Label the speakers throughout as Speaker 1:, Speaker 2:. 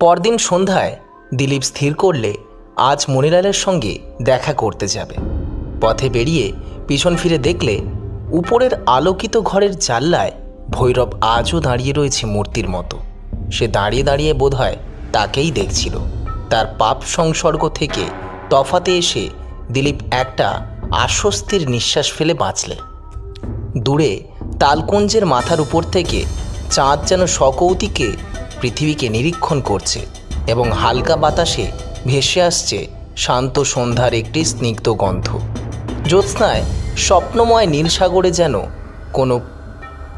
Speaker 1: পরদিন সন্ধ্যায় দিলীপ স্থির করলে আজ মনিলালের সঙ্গে দেখা করতে যাবে। পথে বেরিয়ে পিছন ফিরে দেখলে উপরের আলোকিত ঘরের জানলায় ভৈরব আজও দাঁড়িয়ে রয়েছে মূর্তির মতো। সে দাঁড়িয়ে দাঁড়িয়ে বোধহয় তাকেই দেখছিল। তার পাপ সংসর্গ থেকে তফাতে এসে দিলীপ একটা আশ্বস্তির নিঃশ্বাস ফেলে বাঁচলে। দূরে তালকুঞ্জের মাথার উপর থেকে চাঁদ যেন সকৌতিকে পৃথিবীকে নিরীক্ষণ করছে এবং হালকা বাতাসে ভেসে আসছে শান্ত সন্ধ্যার একটি স্নিগ্ধ গন্ধ। জ্যোৎস্নায় স্বপ্নময় নীলসাগরে যেন কোনো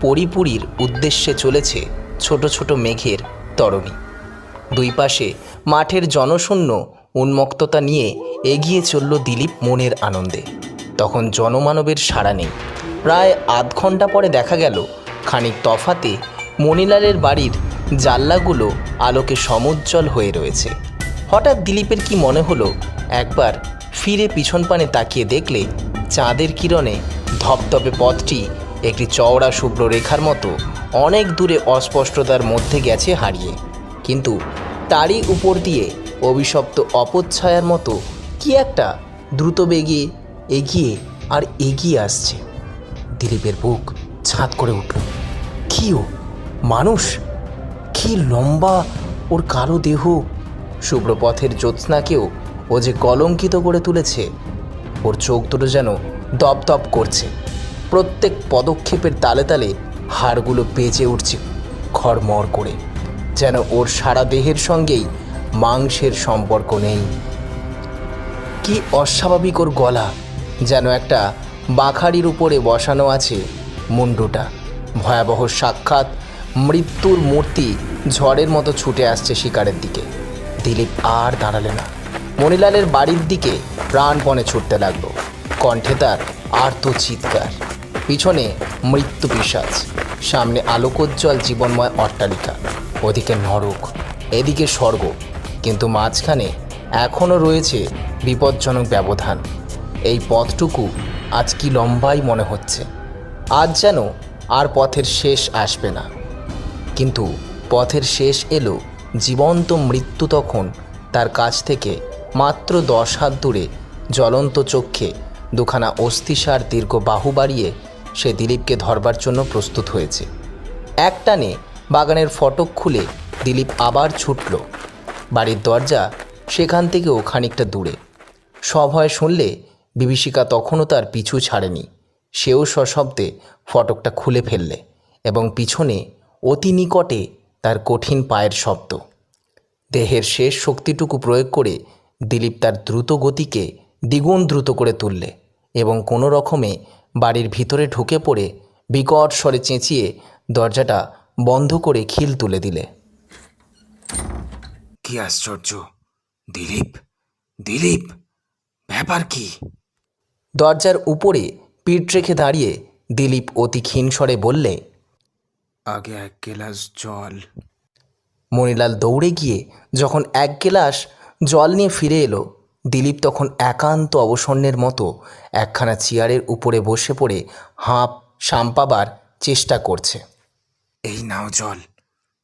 Speaker 1: পরিপুরীর উদ্দেশ্যে চলেছে ছোট ছোট মেঘের তরণী। দুই পাশে মাঠের জনশূন্য উন্মুক্ততা নিয়ে এগিয়ে চলল দিলীপ মনের আনন্দে। তখন জনমানবের সাড়া নেই। প্রায় আধ ঘণ্টা পরে দেখা গেল, খানিক তফাতে মণিলালের বাড়ির জানলাগুলো আলোকে সমুজ্জ্বল হয়ে রয়েছে। হঠাৎ দিলীপের কি মনে হলো? একবার ফিরে পিছন পানে তাকিয়ে দেখলে চাঁদের কিরণে ধপধপে পথটি একটি চওড়া শুভ্র রেখার মতো অনেক দূরে অস্পষ্টতার মধ্যে গেছে হারিয়ে। কিন্তু তারই উপর দিয়ে অভিশপ্ত অপচ্ছায়ার মতো কি একটা দ্রুত বেগে এগিয়ে আর এগিয়ে আসছে। দিলীপের বুক ছাঁদ করে উঠল। কি ও? মানুষ? কি লম্বা ওর কালো দেহ। শুভ্র পথের জ্যোৎস্নাকেও ও যে কলঙ্কিত করে তুলেছে, ওর চোখ দুটো যেন দপদপ করছে। প্রত্যেক পদক্ষেপের তালে তালে হাড়গুলো বেজে উঠছে খড়মড় করে, যেন ওর সারা দেহের সঙ্গেই মাংসের সম্পর্ক নেই। কি অস্বাভাবিক ওর গলা, যেন একটা বাখারির উপরে বসানো আছে মুন্ডুটা। ভয়াবহ সাক্ষাৎ মৃত্যুর মূর্তি ঝড়ের মতো ছুটে আসছে শিকারের দিকে। দিলীপ আর দাঁড়ালে না। মণিলালের বাড়ির দিকে প্রাণপণে ছুটতে লাগল। কণ্ঠে তার আর্ত চিৎকার। পিছনে মৃত্যু পিসাজ সামনে আলোকোজ্জ্বল জীবনময় অট্টালিকা। ওদিকে নরক, এদিকে স্বর্গ। কিন্তু মাঝখানে এখনও রয়েছে বিপজ্জনক ব্যবধান। এই পথটুকু আজ কি লম্বাই মনে হচ্ছে। আজ যেন আর পথের শেষ আসবে না। কিন্তু পথের শেষ এলো, জীবন্ত মৃত্যু তখন তার কাছ থেকে মাত্র দশ হাত দূরে, জ্বলন্ত চক্ষে দুখানা অস্থিসার দীর্ঘ বাহু বাড়িয়ে সে দিলীপকে ধরবার জন্য প্রস্তুত হয়েছে। একটানে বাগানের ফটক খুলে দিলীপ আবার ছুটল। বাড়ির দরজা সেখান থেকেও খানিকটা দূরে। সভয় শুনলে বিভীষিকা তখনও তার পিছু ছাড়েনি। সেও সশব্দে ফটকটা খুলে ফেললে এবং পিছনে অতি নিকটে তার কঠিন পায়ের শব্দ। দেহের শেষ শক্তিটুকু প্রয়োগ করে দিলীপ তার দ্রুত গতিকে দ্বিগুণ দ্রুত করে তুললে এবং কোনো রকমে বাড়ির ভিতরে ঢুকে পড়ে বিকট স্বরে চেঁচিয়ে দরজাটা বন্ধ করে খিল তুলে দিলে।
Speaker 2: কি আশ্চর্য! দিলীপ দিলীপ ব্যাপার কি?
Speaker 1: দরজার উপরে পিঠ রেখে দাঁড়িয়ে দিলীপ অতি ক্ষীণ স্বরে বললে
Speaker 2: আগে এক গ্লাস জল।
Speaker 1: মণিলাল দৌড়ে গিয়ে যখন এক গ্লাস জল নিয়ে ফিরে এলো দিলীপ তখন একান্ত অবসন্নের মতো একখানা চেয়ারের উপরে বসে পড়ে হাঁপ সাম্পাবার চেষ্টা করছে।
Speaker 2: এই নাও জল।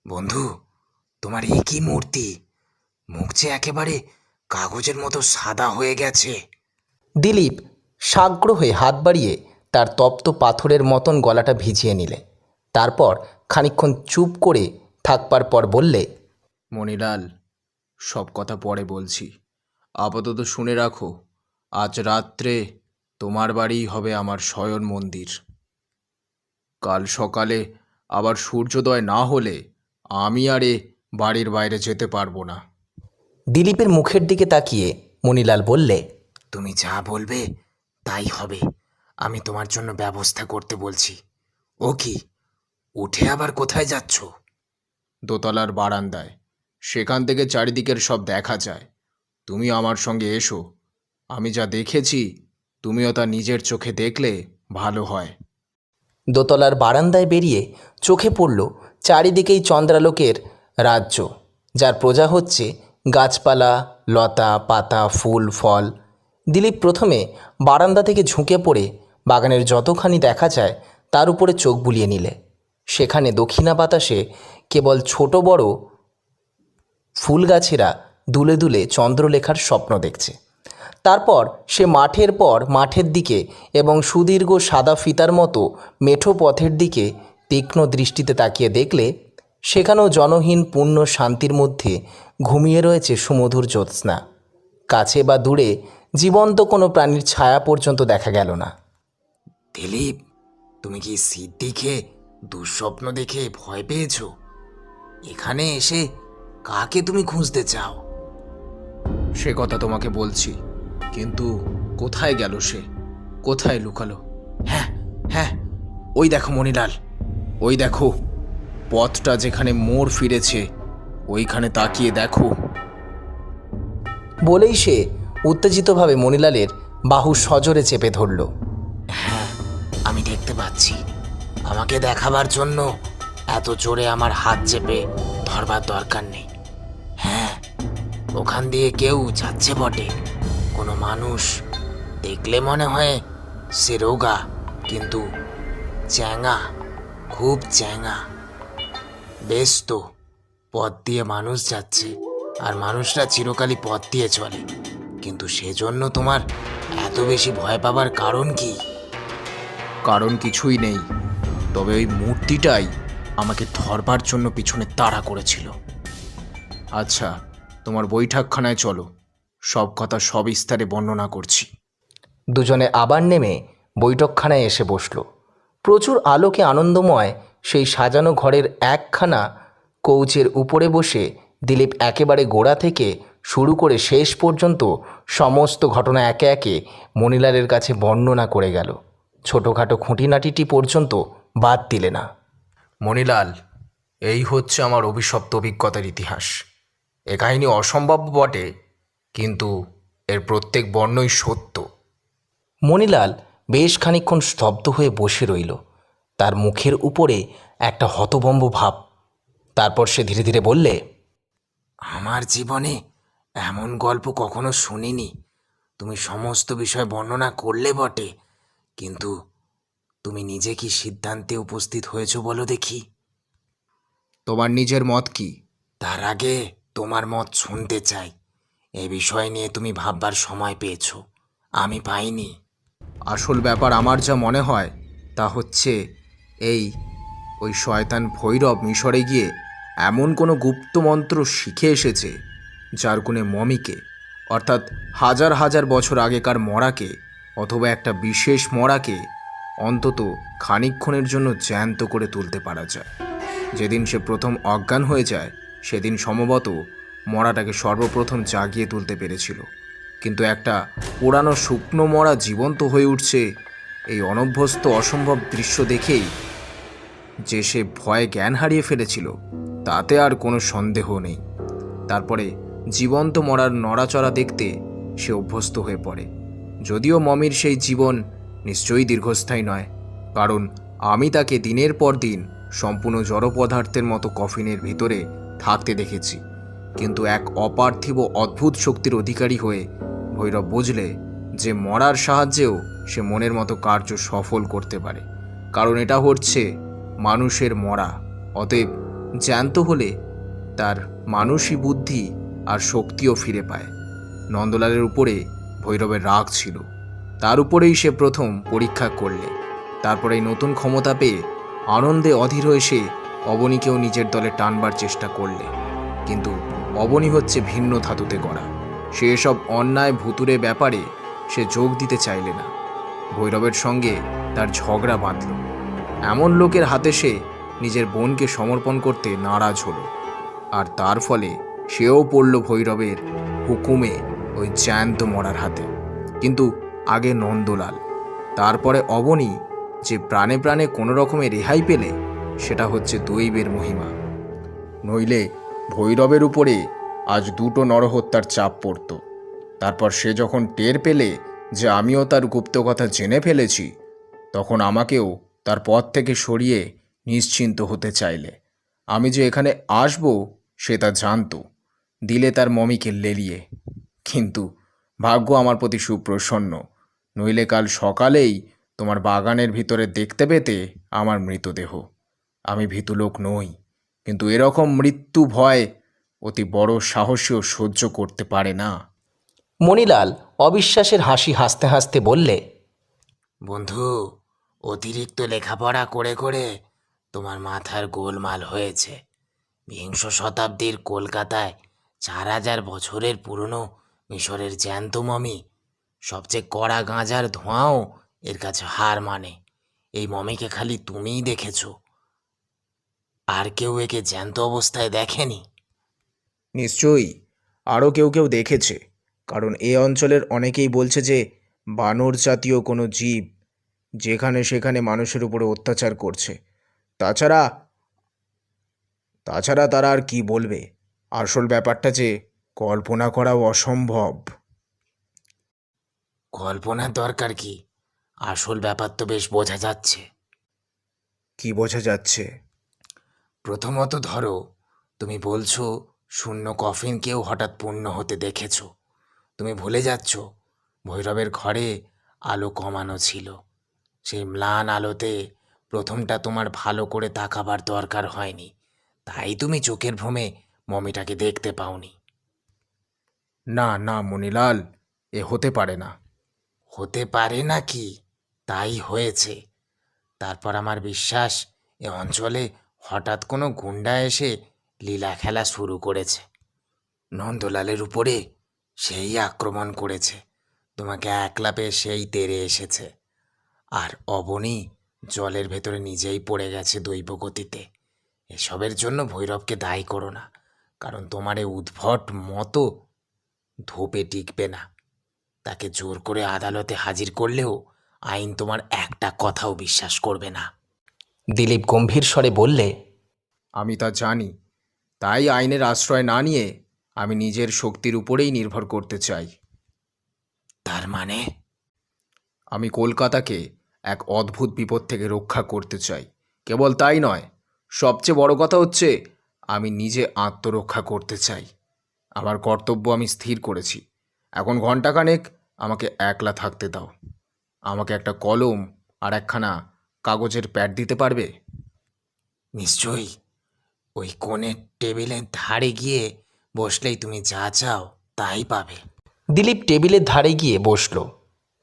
Speaker 2: বন্ধু তোমার এই কি মূর্তি। মুখ যে একেবারে কাগজের মতো সাদা হয়ে গেছে।
Speaker 1: দিলীপ সাগ্র হয়ে হাত বাড়িয়ে তার তপ্ত পাথরের মতন গলাটা ভিজিয়ে নিলে তারপর খানিকক্ষণ চুপ করে থাকবার পর বললে
Speaker 2: মণিলাল সব কথা পরে বলছি। আপাতত শুনে রাখো আজ রাত্রে তোমার বাড়িই হবে আমার শয়ন মন্দির। কাল সকালে আবার সূর্যোদয় না হলে আমি আরে বাড়ির বাইরে যেতে পারব না।
Speaker 1: দিলীপের মুখের দিকে তাকিয়ে মণিলাল বললে
Speaker 2: তুমি যা বলবে তাই হবে। আমি তোমার জন্য ব্যবস্থা করতে বলছি। ও কি? উঠে আবার কোথায় যাচ্ছ? দোতলার বারান্দায়। সেখান থেকে চারিদিকের সব দেখা যায়। তুমি আমার সঙ্গে এসো। আমি যা দেখেছি তুমিও তা নিজের চোখে দেখলে ভালো হয়।
Speaker 1: দোতলার বারান্দায় বেরিয়ে চোখে পড়ল চারিদিকেই চন্দ্রালোকের রাজ্য যার প্রজা হচ্ছে গাছপালা লতা পাতা ফুল ফল। দিলীপ প্রথমে বারান্দা থেকে ঝুঁকে পড়ে বাগানের যতখানি দেখা যায় তার উপরে চোখ বুলিয়ে নিলে। সেখানে দক্ষিণা বাতাসে কেবল ছোট বড়
Speaker 3: ফুল গাছেরা দুলে দুলে চন্দ্রলেখার স্বপ্ন দেখছে। তারপর সে মাঠের পর মাঠের দিকে এবং সুদীর্ঘ সাদা ফিতার মতো মেঠো পথের দিকে তীক্ষ্ণ দৃষ্টিতে তাকিয়ে দেখলে সেখানেও জনহীন পূর্ণ শান্তির মধ্যে ঘুমিয়ে রয়েছে সুমধুর জ্যোৎস্না। কাছে বা দূরে জীবন্ত কোনো প্রাণীর ছায়া পর্যন্ত দেখা গেল না।
Speaker 1: দিলীপ, তুমি কি সিদ্দিকে দুঃস্বপ্ন দেখে ভয় পেয়েছ? এখানে এসে কাকে তুমি খুঁজতে চাও? সে কথা তোমাকে বলছি কিন্তু কোথায় গেল সে? কোথায় লুকালো? হ্যাঁ হ্যাঁ ওই দেখো মণিলাল ওই দেখো পথটা যেখানে মোড় ফিরেছে ওইখানে তাকিয়ে দেখো।
Speaker 3: বলেই সে উত্তেজিতভাবে মণিলালের বাহু সজোরে চেপে ধরল।
Speaker 1: হ্যাঁ আমি দেখতে পাচ্ছি। আমাকে দেখাবার জন্য এত জোরে আমার হাত চেপে ধরবার দরকার নেই। হ্যাঁ ওখান দিয়ে কেউ যাচ্ছে বটে। কোনো মানুষ দেখলে মনে হয় সে রোগা, কিন্তু চ্যাঙা, খুব চ্যাঙা। বেশ তো, পথ দিয়ে মানুষ যাচ্ছে, আর মানুষরা চিরকালই পথ দিয়ে চলে। কিন্তু সেজন্য তোমার এত বেশি ভয় পাবার কারণ কি? কারণ কিছুই নেই। তবে ওই মূর্তিটাই আমাকে ধরবার জন্য পিছনে তাড়া করেছিল। আচ্ছা তোমার বৈঠকখানায় চলো। সব কথা সবিস্তারে বর্ণনা করছি।
Speaker 3: দুজনে আবার নেমে বৈঠকখানায় এসে বসল। প্রচুর আলোকে আনন্দময় সেই সাজানো ঘরের একখানা কৌচের উপরে বসে দিলীপ একেবারে গোড়া থেকে শুরু করে শেষ পর্যন্ত সমস্ত ঘটনা একে একে মনিলালের কাছে বর্ণনা করে গেল। ছোটোখাটো খুঁটিনাটিটি পর্যন্ত বাদ দিলে না।
Speaker 1: মণিলাল, এই হচ্ছে আমার অভিশপ্ত অভিজ্ঞতার ইতিহাস। এ কাহিনী অসম্ভব বটে, কিন্তু এর প্রত্যেক বর্ণই সত্য।
Speaker 3: মণিলাল বেশ খানিকক্ষণ স্তব্ধ হয়ে বসে রইল। তার মুখের উপরে একটা হতবম্ব ভাব। তারপর সে ধীরে ধীরে বললে,
Speaker 1: আমার জীবনে এমন গল্প কখনো শুনিনি। তুমি সমস্ত বিষয় বর্ণনা করলে বটে, কিন্তু তুমি নিজে কি সিদ্ধান্তে উপস্থিত হয়েছো বলো দেখি। তোমার নিজের মত কি? তার আগে তোমার মত শুনতে চাই। এ বিষয় নিয়ে তুমি ভাববার সময় পেয়েছ। আমি পাইনি। আসল ব্যাপার আমার যা মনে হয় তা হচ্ছে এই ওই শয়তান ভৈরব মিশরে গিয়ে এমন কোনো গুপ্ত মন্ত্র শিখে এসেছে যার গুণে মমিকে অর্থাৎ হাজার হাজার বছর আগেকার মরাকে অথবা একটা বিশেষ মরাকে অন্তত খানিকক্ষণের জন্য জ্যান্ত করে তুলতে পারা যায়। যেদিন সে প্রথম অজ্ঞান হয়ে যায়, সেদিন সম্ভবত মরাটাকে সর্বপ্রথম জাগিয়ে তুলতে পেরেছিল। কিন্তু একটা পুরানো শুকনো মরা জীবন্ত হয়ে উঠছে এই অনভ্যস্ত অসম্ভব দৃশ্য দেখেই যে সে ভয়ে জ্ঞান হারিয়ে ফেলেছিল, তাতে আর কোনো সন্দেহ নেই। তারপরে জীবন্ত মরার নড়াচড়া দেখতে সে অভ্যস্ত হয়ে পড়ে। যদিও মমির সেই জীবন নিশ্চয়ই দীর্ঘস্থায়ী নয়। কারণ আমি তাকে দিনের পর দিন সম্পূর্ণ জড় পদার্থের মতো কফিনের ভিতরে থাকতে দেখেছি। কিন্তু এক অপার্থিব অদ্ভুত শক্তির অধিকারী হয়ে ভৈরব বুঝলে যে মরার সাহায্যেও সে মনের মতো কার্য সফল করতে পারে। কারণ এটা হচ্ছে মানুষের মরা। অতএব জ্যান্ত হলে তার মানসী বুদ্ধি আর শক্তিও ফিরে পায়। নন্দলালের উপরে ভৈরবের রাগ ছিল। তার উপরেই সে প্রথম পরীক্ষা করলে। তারপরে নতুন ক্ষমতা পেয়ে আনন্দে অধীর হয়ে সে অবনীকেও নিজের দলে টানবার চেষ্টা করলে। কিন্তু অবনী হচ্ছে ভিন্ন ধাতুতে গড়া। সে এসব অন্যায় ভুতুরে ব্যাপারে সে যোগ দিতে চাইলে না। ভৈরবের সঙ্গে তার ঝগড়া বাঁধল। এমন লোকের হাতে সে নিজের বোনকে সমর্পণ করতে নারাজ হলো। আর তার ফলে সেও পড়ল ভৈরবের হুকুমে ওই জ্যান্ত মরার হাতে। কিন্তু আগে নন্দলাল। তারপরে অবনী যে প্রাণে প্রাণে কোনো রকমে রেহাই পেলে, সেটা হচ্ছে দৈবের মহিমা। নইলে ভৈরবের উপরে আজ দুটো নরহত্যার চাপ পড়ত। তারপর সে যখন টের পেলে যে আমিও তার গুপ্ত কথা জেনে ফেলেছি, তখন আমাকেও তার পথ থেকে সরিয়ে নিশ্চিন্ত হতে চাইলে। আমি যে এখানে আসব সে তা জানতো। দিলে তার মমিকে লেলিয়ে। কিন্তু ভাগ্য আমার প্রতি সুপ্রসন্ন। নইলে কাল সকালেই তোমার বাগানের ভিতরে দেখতে পেতে আমার মৃতদেহ। আমি ভীতু লোক নই কিন্তু এরকম মৃত্যু ভয়
Speaker 2: অতি বড় সাহসীও সহ্য করতে পারে না।
Speaker 1: মণিলাল অবিশ্বাসের হাসি হাসতে হাসতে বললে
Speaker 2: বন্ধু অতিরিক্ত লেখাপড়া করে করে তোমার মাথার গোলমাল হয়েছে। বিংশ শতাব্দীর কলকাতায় চার হাজার বছরের পুরনো মিশরের জ্যান্ত মমি সবচেয়ে কড়া গাঁজার ধোঁয়াও এর কাছে হার মানে। এই মমিকে খালি তুমিই দেখেছ। আর কেউ একে জ্যান্ত অবস্থায় দেখেনি।
Speaker 4: নিশ্চয়ই, আরও কেউ কেউ দেখেছে, কারণ এ অঞ্চলের অনেকেই বলছে যে, বানর জাতীয় কোনো জীব যেখানে সেখানে মানুষের উপরে অত্যাচার করছে। তাছাড়া তাছাড়া তারা আর কি বলবে? আসল ব্যাপারটা যে, কল্পনা করাও অসম্ভব।
Speaker 2: কল্পনার দরকার কি? আসল ব্যাপার তো বেশ বোঝা যাচ্ছে।
Speaker 4: কি বোঝা যাচ্ছে?
Speaker 2: প্রথমত ধরো তুমি বলছো শূন্য কফিনকেও হঠাৎ পূর্ণ হতে দেখেছ। তুমি ভুলে যাচ্ছ ভৈরবের ঘরে আলো কমানো ছিল। সেই ম্লান আলোতে প্রথমটা তোমার ভালো করে তাকাবার দরকার হয়নি। তাই তুমি চোখের ভ্রমে মমিটাকে দেখতে পাওনি।
Speaker 4: না না মণিলাল এ হতে পারে না।
Speaker 2: হতে পারে না কি তাই হয়েছে। তারপর আমার বিশ্বাস, এ অঞ্চলে হঠাৎ কোনো গুন্ডা এসে লীলা খেলা শুরু করেছে। নন্দলালের উপরে সেই আক্রমণ করেছে। তোমাকে একলা পেয়ে সেই তেরে এসেছে। আর অবনী জলের ভেতরে নিজেই পড়ে গেছে দৈব গতিতে এসবের জন্য ভৈরবকে দায়ী করো না, কারণ তোমার এই উদ্ভট মতো ধোপে টিকবে না। তাকে জোর করে আদালতে হাজির করলেও আইন তোমার একটা কথাও বিশ্বাস করবে না।
Speaker 1: দিলীপ গম্ভীর স্বরে বললে
Speaker 4: আমি তা জানি। তাই আইনের আশ্রয় না নিয়ে আমি নিজের শক্তির উপরেই নির্ভর করতে চাই।
Speaker 2: তার মানে?
Speaker 4: আমি কলকাতাকে এক অদ্ভুত বিপদ থেকে রক্ষা করতে চাই। কেবল তাই নয় সবচেয়ে বড় কথা হচ্ছে আমি নিজে আত্মরক্ষা করতে চাই। আমার কর্তব্য আমি স্থির করেছি। এখন ঘন্টাখানেক আমাকে একলা থাকতে দাও। আমাকে একটা কলম আর একখানা কাগজের প্যাড দিতে পারবে?
Speaker 2: নিশ্চয়ই। ওই কোণের টেবিলের ধারে গিয়ে বসলেই তুমি যা চাও তাই পাবে।
Speaker 1: দিলীপ টেবিলের ধারে গিয়ে বসল।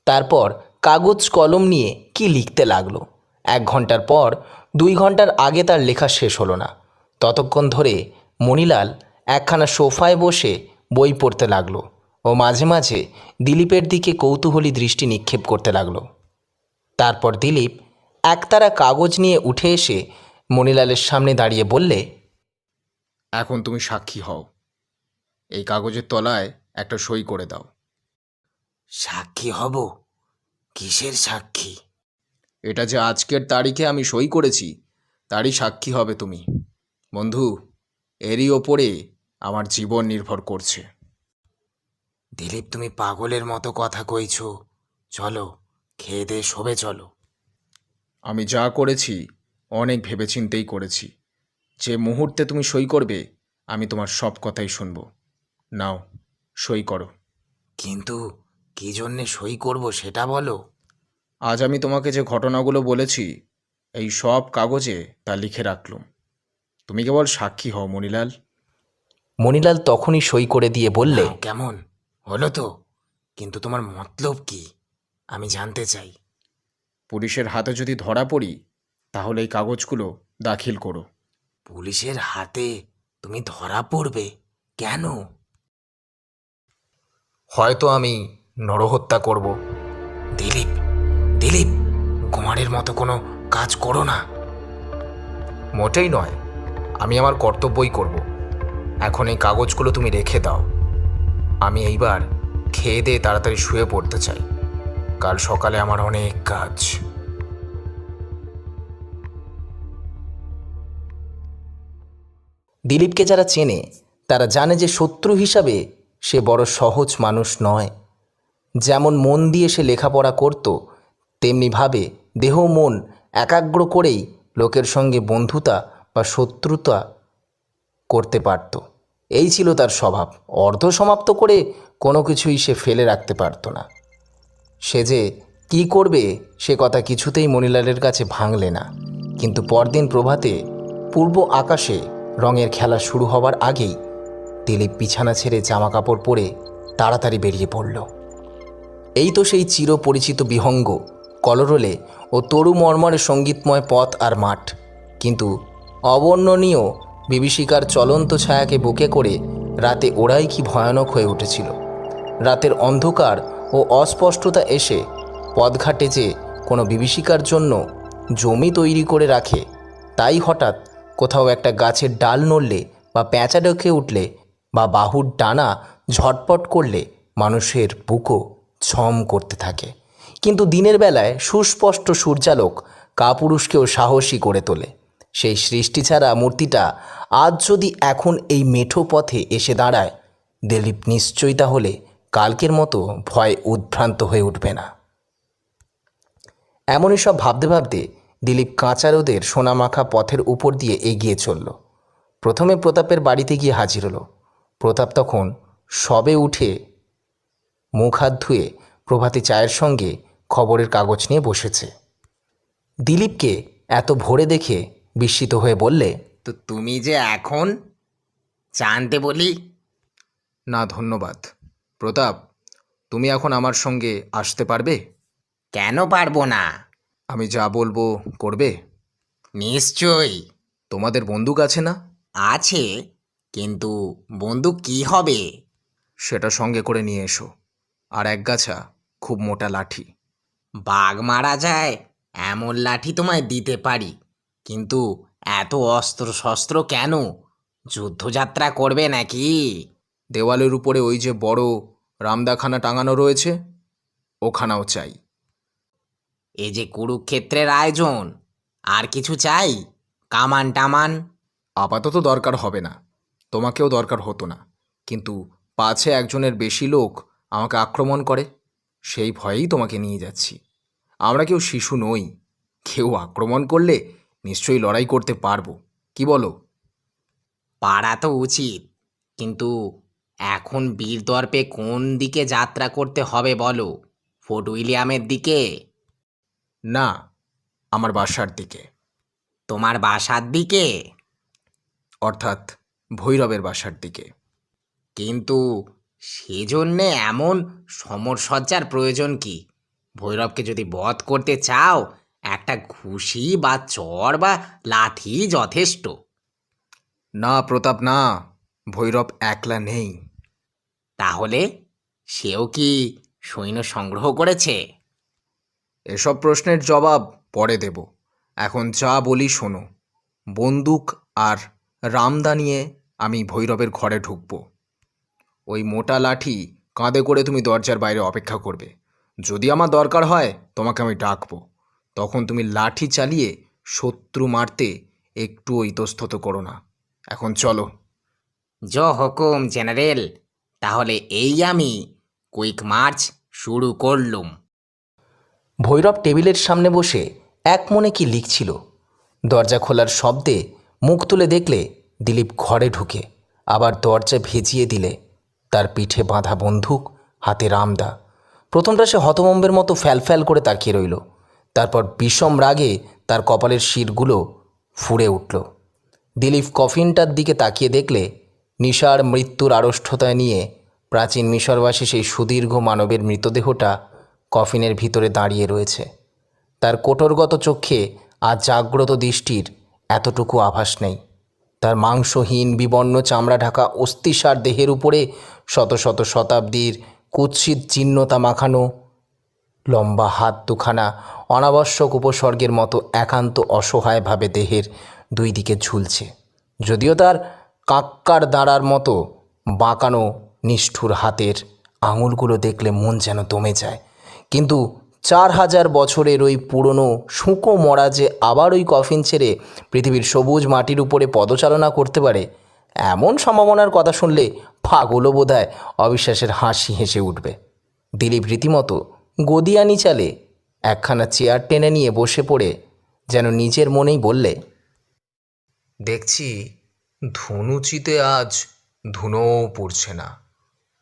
Speaker 1: তারপর কাগজ কলম নিয়ে কি লিখতে লাগল? এক ঘণ্টার পর দুই ঘণ্টার আগে তার লেখা শেষ হলো না। ততক্ষণ ধরে মণিলাল একখানা সোফায় বসে বই পড়তে লাগল। ও মাঝে মাঝে দিলীপের দিকে কৌতূহলী দৃষ্টি নিক্ষেপ করতে লাগল। তারপর দিলীপ একতারা কাগজ নিয়ে উঠে এসে মণিলালের সামনে দাঁড়িয়ে বললে
Speaker 4: এখন তুমি সাক্ষী হও। এই কাগজের তলায় একটা সই করে দাও।
Speaker 2: সাক্ষী হব? কিসের সাক্ষী?
Speaker 4: এটা যে আজকের তারিখে আমি সই করেছি তারই সাক্ষী হবে তুমি। বন্ধু এরই ওপরে আমার জীবন নির্ভর করছে।
Speaker 2: দিলীপ তুমি পাগলের মতো কথা কইছ। চলো খেয়ে দে শোবে চলো।
Speaker 4: আমি যা করেছি অনেক ভেবেচিন্তেই করেছি। যে মুহূর্তে তুমি সই করবে আমি তোমার সব কথাই শুনব। নাও সই করো।
Speaker 2: কিন্তু কি জন্যে সই করব সেটা বলো?
Speaker 4: আজ আমি তোমাকে যে ঘটনাগুলো বলেছি এই সব কাগজে তা লিখে রাখলুম। তুমি কেবল সাক্ষী হও মণিলাল।
Speaker 1: মণিলাল তখনই সই করে দিয়ে বললে
Speaker 2: কেমন? হলো তো কিন্তু তোমার মতলব কি? আমি জানতে চাই।
Speaker 4: পুলিশের হাতে যদি ধরা পড়ি তাহলে এই কাগজগুলো দাখিল করো।
Speaker 2: পুলিশের হাতে তুমি ধরা পড়বে? কেন?
Speaker 1: হয়তো আমি নরহত্যা করব।
Speaker 2: দিলীপ দিলীপ কুমারের মতো কোনো কাজ করো না।
Speaker 1: মোটেই নয় আমি আমার কর্তব্যই করব। এখন এই কাগজগুলো তুমি রেখে দাও। আমি এইবার খেয়ে দিয়ে তাড়াতাড়ি শুয়ে পড়তে চাই। কাল সকালে আমার অনেক কাজ। দিলীপকে যারা চেনে, তারা জানে যে শত্রু হিসাবে সে বড় সহজ মানুষ নয়। যেমন মন দিয়ে সে লেখাপড়া করত তেমনিভাবে দেহ মন একাগ্র করেই লোকের সঙ্গে বন্ধুতা বা শত্রুতা করতে পারত। এই ছিল তার স্বভাব। অর্ধ সমাপ্ত করে কোনো কিছুই সে ফেলে রাখতে পারত না। সে যে কী করবে, সে কথা কিছুতেই মণিলালের কাছে ভাঙলে না। কিন্তু পরদিন প্রভাতে পূর্ব আকাশে রঙের খেলা শুরু হবার আগেই দিলীপ বিছানা ছেড়ে জামা কাপড় পরে তাড়াতাড়ি বেরিয়ে পড়ল। এই তো সেই চিরপরিচিত বিহঙ্গ, কলরোলে ও তরু মর্মরে সঙ্গীতময় পথ আর মাঠ। কিন্তু অবর্ণনীয় বিভীষিকার চলন্ত ছায়াকে বুকে করে রাতে ওরাই কি ভয়ানক হয়ে উঠেছিল। রাতের অন্ধকার ও অস্পষ্টতা এসে পদঘাটে যে কোনো বিভীষিকার জন্য জমি তৈরি করে রাখে, তাই হঠাৎ কোথাও একটা গাছের ডাল নড়লে বা পেঁচা ডেকে উঠলে বা বাহুর ডানা ঝটপট করলে মানুষের বুকও ছম করতে থাকে। কিন্তু দিনের বেলায় সুস্পষ্ট সূর্যালোক কাপুরুষকেও সাহসী করে তোলে। সেই সৃষ্টি ছাড়া মূর্তিটা আজ যদি এখন এই মেঠো পথে এসে দাঁড়ায়, দিলীপ নিশ্চয়ই তাহলে কালকের মতো ভয় উদ্ভ্রান্ত হয়ে উঠবে না। এমনই সব ভাবতে ভাবতে দিলীপ কাঁচা রোদের সোনামাখা পথের উপর দিয়ে এগিয়ে চলল। প্রথমে প্রতাপের বাড়িতে গিয়ে হাজির হলো। প্রতাপ তখন সবে উঠে মুখ হাত ধুয়ে প্রভাতী চায়ের সঙ্গে খবরের কাগজ নিয়ে বসেছে। দিলীপকে এত ভোরে দেখে বিস্মিত হয়ে বললে
Speaker 2: তো তুমি যে এখন জানতে বলি?
Speaker 4: না ধন্যবাদ। প্রতাপ তুমি এখন আমার সঙ্গে আসতে পারবে?
Speaker 2: কেন পারব না?
Speaker 4: আমি যা বলব করবে?
Speaker 2: নিশ্চয়ই।
Speaker 4: তোমাদের বন্দুক আছে না?
Speaker 2: আছে কিন্তু বন্দুক কি হবে?
Speaker 4: সেটা সঙ্গে করে নিয়ে এসো। আর এক গাছা খুব মোটা লাঠি।
Speaker 2: বাঘ মারা যায় এমন লাঠি তোমায় দিতে পারি। কিন্তু এত অস্ত্র শস্ত্র কেন? যুদ্ধযাত্রা করবে নাকি?
Speaker 4: দেওয়ালের উপরে ওই যে বড় রামদাখানা টাঙানো রয়েছে, ওখানাও চাই।
Speaker 2: এ যে কুরুক্ষেত্রের আয়োজন, আর কিছু চাই? কামান টামান?
Speaker 4: আপাতত দরকার হবে না, তোমাকেও দরকার হতো না। কিন্তু পাছে একজনের বেশি লোক আমাকে আক্রমণ করে, সেই ভয়েই তোমাকে নিয়ে যাচ্ছি। আমরা কেউ শিশু নই, কেউ আক্রমণ করলে নিশ্চয়ই লড়াই করতে পারব। কি বলো?
Speaker 2: পারা তো উচিত কিন্তু এখন বীরদর্পে কোন দিকে যাত্রা করতে হবে বলো? ফোর্ট উইলিয়ামের দিকে?
Speaker 4: না আমার বাসার দিকে।
Speaker 2: তোমার বাসার দিকে?
Speaker 4: অর্থাৎ ভৈরবের বাসার দিকে।
Speaker 2: কিন্তু সেজন্যে এমন সমরসজ্জার প্রয়োজন কি? ভৈরবকে যদি বধ করতে চাও একটা ঘুষি বা চর বা লাঠি যথেষ্ট।
Speaker 4: না প্রতাপ না। ভৈরব একলা নেই।
Speaker 2: তাহলে সেও কি সৈন্য সংগ্রহ করেছে?
Speaker 4: এসব প্রশ্নের জবাব পরে দেব। এখন যা বলি শোনো। বন্দুক আর রামদা নিয়ে আমি ভৈরবের ঘরে ঢুকব। ওই মোটা লাঠি কাঁধে করে তুমি দরজার বাইরে অপেক্ষা করবে। যদি আমার দরকার হয় তোমাকে আমি ডাকবো। তখন তুমি লাঠি চালিয়ে শত্রু মারতে একটু ইতস্তত করো না। এখন চলো।
Speaker 2: জ হুকুম জেনারেল। তাহলে এই আমি কুইক মার্চ শুরু করলুম।
Speaker 1: ভৈরব টেবিলের সামনে বসে এক মনে কি লিখছিল। দরজা খোলার শব্দে মুখ তুলে দেখলে দিলীপ ঘরে ঢুকে আবার দরজা ভেজিয়ে দিলে তার পিঠে বাঁধা বন্দুক হাতে রামদা। প্রথমটা সে হতমম্বের মতো ফ্যালফ্যাল করে তাকিয়ে রইল। তারপর বিষম রাগে তার কপালের শিরগুলো ফুঁড়ে উঠল। দিলীপ কফিনটার দিকে তাকিয়ে দেখলে নিশার মৃত্যুর আড়ষ্ঠতায় নিয়ে প্রাচীন মিশরবাসী সেই সুদীর্ঘ মানবের মৃতদেহটা কফিনের ভিতরে দাঁড়িয়ে রয়েছে। তার কোটরগত চক্ষে আর জাগ্রত দৃষ্টির এতটুকু আভাস নেই। তার মাংসহীন বিবর্ণ চামড়া ঢাকা অস্থিসার দেহের উপরে শত শত শতাব্দীর কুৎসিত চিহ্নতা মাখানো লম্বা হাত দুখানা, অনাবশ্যক উপসর্গের মতো একান্ত অসহায়ভাবে দেহের দুই দিকে ঝুলছে। যদিও তার কাক্কার দাঁড়ার মতো বাঁকানো নিষ্ঠুর হাতের আঙুলগুলো দেখলে মন যেন দমে যায়। কিন্তু চার হাজার বছরের ওই পুরনো শুঁকো মরা যে আবার ওই কফিন ছেড়ে পৃথিবীর সবুজ মাটির উপরে পদচারণা করতে পারে, এমন সম্ভাবনার কথা শুনলে পাগলও বোধহয় অবিশ্বাসের হাসি হেসে উঠবে। দিলীপ রীতিমতো গদিয়ানি চালে একখানা চেয়ার টেনে নিয়ে বসে পড়ে যেন নিজের মনেই বললে দেখছি ধনুচিতে আজ ধুনোও পড়ছে না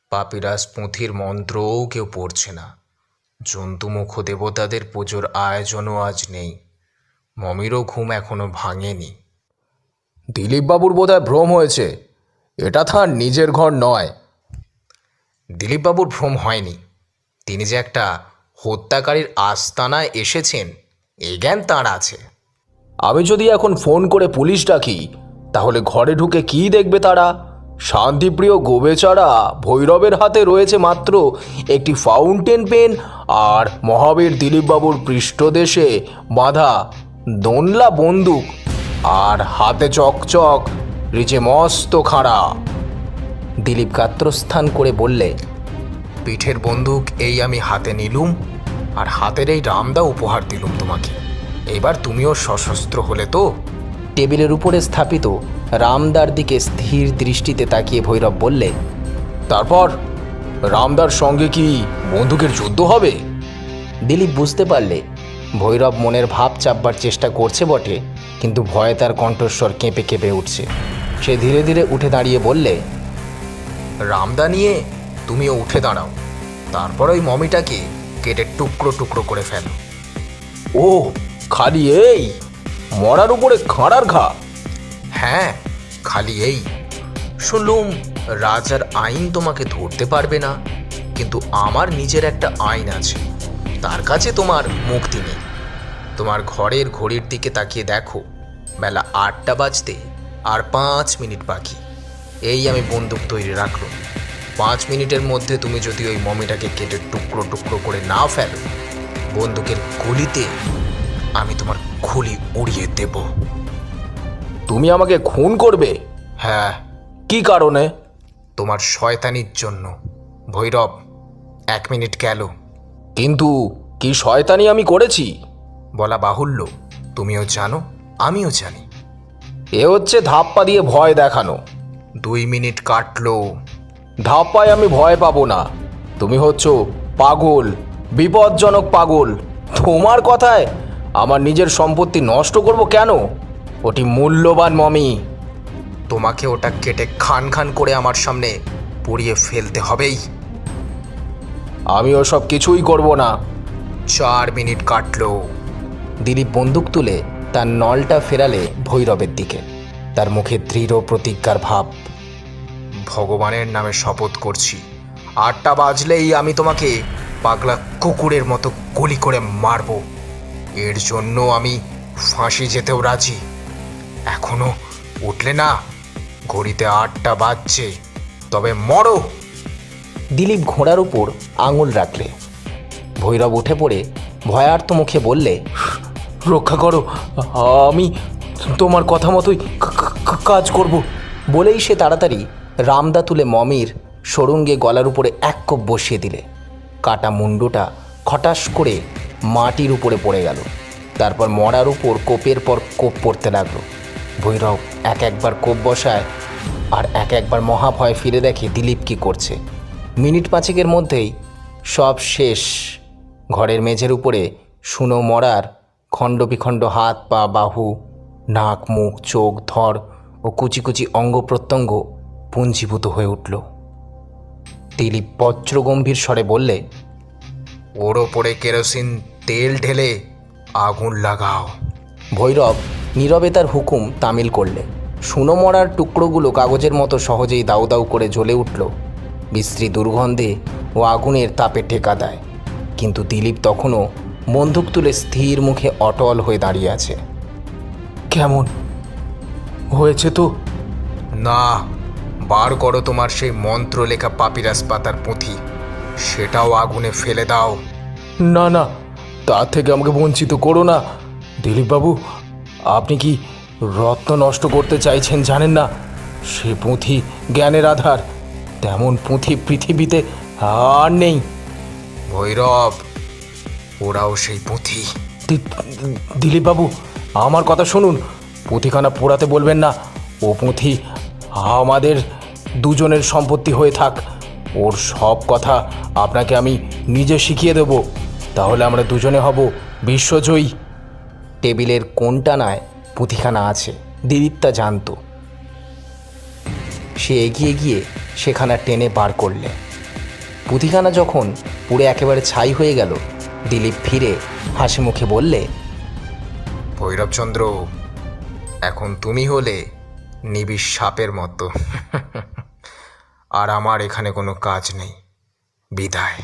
Speaker 1: পাপিরাস পুঁথির মন্ত্রও কেউ পড়ছে না জন্তুমুখ দেবতাদের পুজোর আয়োজনও আজ নেই মমিরও ঘুম এখনও ভাঙেনি। দিলীপবাবুর বোধহয় ভ্রম হয়েছে
Speaker 4: এটা তার নিজের ঘর নয়।
Speaker 2: দিলীপবাবুর ভ্রম হয়নি। তিনি যে একটা হত্যাকারীর আস্তানায় এসেছেন এই জ্ঞান তাঁর আছে।
Speaker 4: আমি যদি এখন ফোন করে পুলিশ ডাকি, তাহলে ঘরে ঢুকে কি দেখবে তারা? শান্তিপ্রিয় গোবেচারা ভৈরবের হাতে রয়েছে মাত্র একটি ফাউন্টেন পেন আর মহাবীর দিলীপবাবুর পৃষ্ঠদেশে বাঁধা দোনলা বন্দুক আর হাতে চকচক, রিচে মস্ত খাড়া।
Speaker 1: দিলীপ গাত্রস্থান করে বললে
Speaker 2: পিঠের বন্দুক এই আমি হাতে নিলুম, আর হাতের এই রামদা উপহার দিলুম তোমাকে। এবার তুমিও সশস্ত্র হলে তো।
Speaker 1: টেবিলের উপরে স্থাপিত রামদার দিকে স্থির দৃষ্টিতে তাকিয়ে ভৈরব বললে,
Speaker 4: তারপর রামদার সঙ্গে কি বন্দুকের যুদ্ধ হবে?
Speaker 1: দিলীপ বুঝতে পারলে, ভৈরব মনের ভাব চাপবার চেষ্টা করছে বটে, কিন্তু ভয়ে তার কণ্ঠস্বর কেঁপে কেঁপে উঠছে। সে ধীরে ধীরে উঠে দাঁড়িয়ে বললে,
Speaker 2: রামদা নিয়ে তুমিও উঠে দাঁড়াও। তারপর ওই মমিটাকে কেটে টুকরো টুকরো করে ফেলো।
Speaker 4: ও খালি এই? মরার উপরে খাঁড়ার ঘা?
Speaker 2: হ্যাঁ খালি এই। শুনলুম রাজার আইন তোমাকে ধরতে পারবে না কিন্তু আমার নিজের একটা আইন আছে। তার কাছে তোমার মুক্তি নেই। তোমার ঘরের ঘড়ির দিকে তাকিয়ে দেখো বেলা আটটা বাজতে আর পাঁচ মিনিট বাকি। এই আমি বন্দুক তৈরি রাখল পাঁচ মিনিটের মধ্যে তুমি যদি ওই মমিটাকে কেটে টুকরো টুকরো করে না ফেলো বন্দুকের গুলিতে আমি তোমার খুলি উড়িয়ে দেবো।
Speaker 4: তুমি আমাকে খুন করবে?
Speaker 2: হ্যাঁ।
Speaker 4: কি কারণে?
Speaker 2: তোমার শয়তানির জন্য। ভৈরব এক মিনিট গেল।
Speaker 4: কিন্তু কি শয়তানি আমি করেছি?
Speaker 2: বলা বাহুল্য। তুমিও জানো আমিও জানি।
Speaker 4: এ হচ্ছে ধাপ্পা দিয়ে ভয় দেখানো।
Speaker 2: দুই মিনিট কাটলো।
Speaker 4: ধাপ্পায় আমি ভয় পাবো না। তুমি হচ্ছ পাগল, বিপজ্জনক পাগল। তোমার কথায় আমার নিজের সম্পত্তি নষ্ট করব কেন? ওটি মূল্যবান মমি।
Speaker 2: তোমাকে ওটা কেটে খান খান করে আমার সামনে পুড়িয়ে ফেলতে হবেই।
Speaker 4: আমি ওসব কিছুই করব না।
Speaker 2: চার মিনিট কাটলো।
Speaker 1: দিলীপ বন্দুক তুলে তার নলটা ফেরালে ভৈরবের দিকে। তার মুখে দৃঢ় প্রতিজ্ঞার ভাব।
Speaker 2: ভগবানের নামে শপথ করছি। আটটা বাজলেই আমি তোমাকে পাগলা কুকুরের মতো গুলি করে মারব। এর জন্য আমি ফাঁসি যেতেও রাজি। এখনও উঠলে না ঘড়িতে আটটা বাজছে তবে মরো।
Speaker 1: দিলীপ ঘোড়ার উপর আঙুল রাখলে। ভৈরব উঠে পড়ে ভয়ার্ত মুখে বললে
Speaker 4: রক্ষা করো আমি তোমার কথা মতোই কাজ করব।
Speaker 1: বলেই সে তাড়াতাড়ি রামদা তুলে মমির সরুঙ্গে গলার উপরে এক কোপ বসিয়ে দিলে। কাটা মুন্ডুটা খটাস করে মাটির উপরে পড়ে গেল। তারপর মরার উপর কোপের পর কোপ পড়তে লাগল। ভৈরব এক একবার কোপ বসায় আর এক একবার মহাভয় ফিরে দেখে দিলীপ কি করছে। মিনিট পাঁচেকের মধ্যেই সব শেষ। ঘরের মেঝের উপরে শুনো মরার খণ্ড বিখণ্ড হাত, পা, বাহু, নাক, মুখ, চোখ ধর ও কুচি কুচি অঙ্গ প্রত্যঙ্গ পুঞ্জীভূত হয়ে উঠল। দিলীপ বজ্রগম্ভীর স্বরে বললে
Speaker 2: ওর ওপরে কেরোসিন তেল ঢেলে আগুন লাগাও।
Speaker 1: ভৈরব নীরবে তার হুকুম তামিল করলে। শুনো মরার টুকরোগুলো কাগজের মতো সহজেই দাউ দাউ করে জ্বলে উঠল। বিশ্রী দুর্গন্ধে ও আগুনের তাপে ঠেকা দেয়। কিন্তু দিলীপ তখনও বন্দুক তুলে স্থির মুখে অটল হয়ে দাঁড়িয়ে আছে।
Speaker 4: কেমন? হয়েছে তো?
Speaker 2: না বার করো তোমার সেই মন্ত্র লেখা পাপিরাস পাতার পুঁথি। সেটাও আগুনে ফেলে দাও।
Speaker 4: না না তার থেকে আমাকে বঞ্চিত করো না। দিলীপবাবু আপনি কি রত্ন নষ্ট করতে চাইছেন জানেন না? সে পুঁথি জ্ঞানের আধার। তেমন পুঁথি পৃথিবীতে আর নেই।
Speaker 2: ভৈরব ওরাও সেই পুঁথি।
Speaker 4: দিলীপবাবু আমার কথা শুনুন। পুঁথিখানা পোড়াতে বলবেন না। ও পুঁথি আমাদের দুজনের সম্পত্তি হয়ে থাক। ওর সব কথা আপনাকে আমি নিজে শিখিয়ে দেব। তাহলে আমরা দুজনে হব বিশ্বজয়ী।
Speaker 1: টেবিলের কোনটানায় পুঁথিখানা আছে দিলীপ তা জানত। সে এগিয়ে গিয়ে সেখানা টেনে বার করলে। পুঁথিখানা যখন পুড়ে একেবারে ছাই হয়ে গেল, দিলীপ ফিরে হাসি মুখে বললে,
Speaker 2: ভৈরবচন্দ্র, এখন তুমি হলে
Speaker 1: নিবিড় সাপের মতো। আর আমার এখানে কোনো কাজ নেই। বিদায়।